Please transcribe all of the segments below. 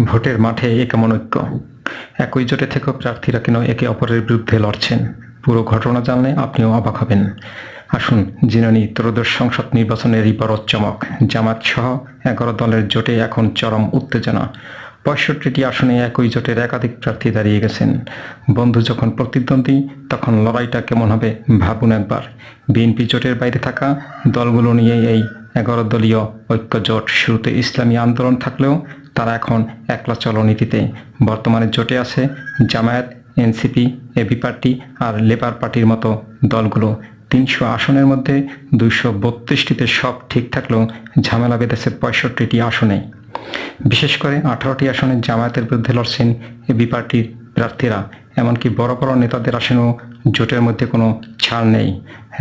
ভোটের মাঠে এ কেমন ঐক্য। একই জোটে থেকেও প্রার্থীরা কেন একে অপরের বিরুদ্ধে লড়ছেন? পুরো ঘটনা জানলে আপনিও অবাক হবেন। আসুন জেনে নিই ত্রয়োদশ সংসদ নির্বাচনের বড় চমক। জামাত সহ এগারো দলের জোটে এখন চরম উত্তেজনা। পঁয়ষট্টিটি আসনে একই জোটের একাধিক প্রার্থী দাঁড়িয়ে গেছেন। বন্ধু যখন প্রতিদ্বন্দ্বী, তখন লড়াইটা কেমন হবে ভাবুন একবার। বিএনপি জোটের বাইরে থাকা দলগুলো নিয়ে এই এগারো দলীয় ঐক্য জোট শুরুতে ইসলামী আন্দোলন থাকলেও তারা এখন একলা চলনীতিতে। বর্তমানে জোটে আছে জামায়াত, এনসিপি এবি পার্টি আর লেবার পার্টির মতো দলগুলো। তিনশো আসনের মধ্যে দুইশো বত্রিশটিতে সব ঠিক থাকলেও ঝামেলা বেঁধেছে পঁয়ষট্টিটি আসনে। বিশেষ করে আঠারোটি আসনে জামায়াতের বিরুদ্ধে লড়ছেন এবি পার্টির প্রার্থীরা। এমনকি বড় বড় নেতাদের আসনেও জোটের মধ্যে কোনো ছাড় নেই।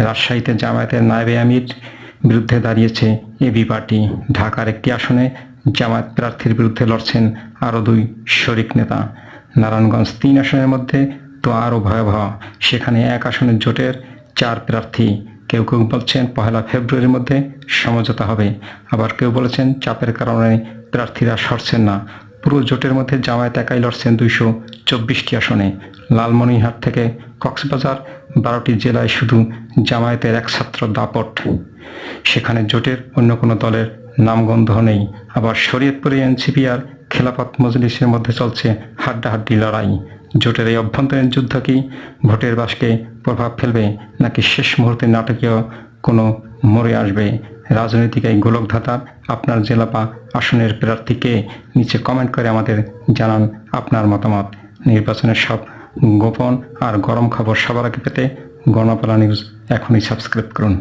রাজশাহীতে জামায়াতের নায়েবে আমির বিরুদ্ধে দাঁড়িয়েছে এবি পার্টি। ঢাকার একটি আসনে জামায়াত প্রার্থীর বিরুদ্ধে লড়ছেন আরও দুই শরিক নেতা। নারায়ণগঞ্জ তিন আসনের মধ্যে তো আরও ভয়াবহ। সেখানে এক আসনের জোটের চার প্রার্থী। কেউ কেউ বলছেন পহেলা ফেব্রুয়ারির মধ্যে সমঝোতা হবে। আবার কেউ বলেছেন চাপের কারণে প্রার্থীরা সরছেন না। পুরো জোটের মধ্যে জামায়াত একাই লড়ছেন দুইশো চব্বিশটি আসনে। লালমনিরহাট থেকে কক্সবাজার বারোটি জেলায় শুধু জামায়াতের এক ছাত্র দাপট। সেখানে জোটের অন্য কোনো দলের নামগন্ধ নেই। আবার শরীয়তপুরে এনসিপি আর খেলাফত মজলিসের মধ্যে চলছে হাড্ডাহাড্ডি লড়াই। জোটের এই অভ্যন্তরীণ যুদ্ধ কি ভোটের বাসকে প্রভাব ফেলবে, নাকি শেষ মুহূর্তে নাটকীয় কোনো মরে আসবে? রাজনৈতিক এই গোলকধাতা আপনার জেলা বা আসনের প্রার্থীকে নিচে কমেন্ট করে আমাদের জানান আপনার মতামত। নির্বাচনের সব গোপন আর গরম খবর সবার আগে পেতে গণপালা নিউজ এখনই সাবস্ক্রাইব করুন।